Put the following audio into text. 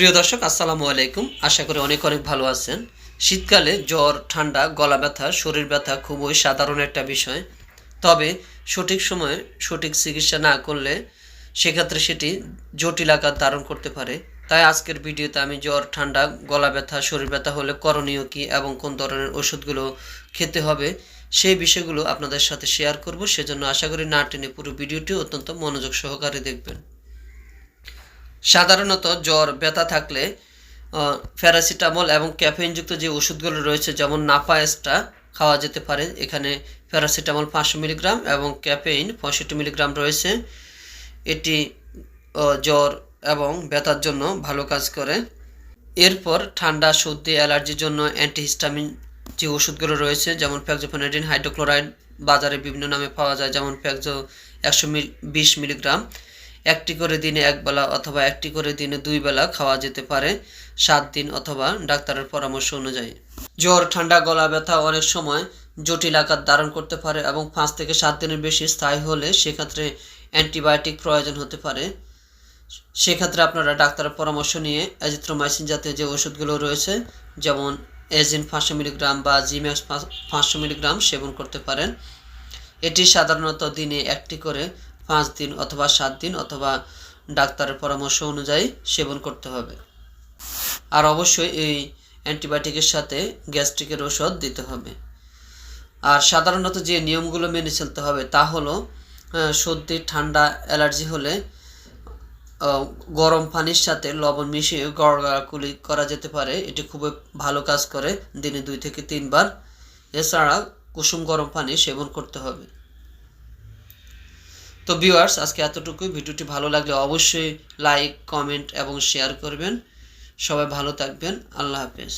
প্রিয় দর্শক, আসসালামু আলাইকুম। আশা করি অনেক অনেক ভালো আছেন। শীতকালে জ্বর, ঠান্ডা, গলা ব্যথা, শরীর ব্যথা খুবই সাধারণ একটা বিষয়। তবে সঠিক সময়ে সঠিক চিকিৎসা না করলে সেক্ষেত্রে সেটি জটিল আকার ধারণ করতে পারে। তাই আজকের ভিডিওতে আমি জ্বর, ঠান্ডা, গলা ব্যথা, শরীর ব্যথা হলে করণীয় কী এবং কোন ধরনের ওষুধগুলো খেতে হবে সেই বিষয়গুলো আপনাদের সাথে শেয়ার করব। সেজন্য আশা করি না টেনে পুরো ভিডিওটি অত্যন্ত মনোযোগ সহকারে দেখবেন। সাধারণত জ্বর, ব্যথা থাকলে প্যারাসিটামল এবং ক্যাফেইনযুক্ত যে ওষুধগুলো রয়েছে, যেমন নাপায়েসটা খাওয়া যেতে পারে। এখানে প্যারাসিটামল পাঁচশো মিলিগ্রাম এবং ক্যাফেইন পঁয়ষট্টি মিলিগ্রাম রয়েছে। এটি জ্বর এবং ব্যথার জন্য ভালো কাজ করে। এরপর ঠান্ডা, সর্দি, অ্যালার্জির জন্য অ্যান্টিহিস্টামিন যে ওষুধগুলো রয়েছে, যেমন ফ্যাক্সোফেনাডিন, হাইড্রোক্লোরাইড বাজারে বিভিন্ন নামে পাওয়া যায়, যেমন ফ্যাক্সো একশো মিল, বিশ মিলিগ্রাম। একটি করে দিনে এক বেলা অথবা একটি করে দিনে দুই বেলা খাওয়া যেতে পারে, সাত দিন অথবা ডাক্তারের পরামর্শ অনুযায়ী। জ্বর, ঠান্ডা, গলা ব্যথা অনেক সময় জটিল আকার ধারণ করতে পারে এবং পাঁচ থেকে সাত দিনের বেশি স্থায়ী হলে সেক্ষেত্রে অ্যান্টিবায়োটিক প্রয়োজন হতে পারে। সেক্ষেত্রে আপনারা ডাক্তারের পরামর্শ নিয়ে অ্যাজিথ্রোমাইসিন জাতীয় যে ওষুধগুলো রয়েছে, যেমন এজিন পাঁচশো মিলিগ্রাম বা জিম্যাক্স পাঁচশো মিলিগ্রাম সেবন করতে পারেন। এটি সাধারণত দিনে একটি করে পাঁচ দিন অথবা সাত দিন অথবা ডাক্তারের পরামর্শ অনুযায়ী সেবন করতে হবে। আর অবশ্যই এই অ্যান্টিবায়োটিকের সাথে গ্যাস্ট্রিকের ওষুধ দিতে হবে। আর সাধারণত যে নিয়মগুলো মেনে চলতে হবে তা হলো সর্দি, ঠান্ডা, অ্যালার্জি হলে গরম পানির সাথে লবণ মিশিয়ে গড়গাড়াকুলি করা যেতে পারে। এটি খুবই ভালো কাজ করে। দিনে দুই থেকে তিনবার। এছাড়া কুসুম গরম পানি সেবন করতে হবে। তো ভিউয়ার্স আজকে এতটুকুই। ভিডিওটি ভালো লাগলে অবশ্যই লাইক কমেন্ট এবং শেয়ার করবেন। সবাই ভালো থাকবেন। আল্লাহ হাফেজ।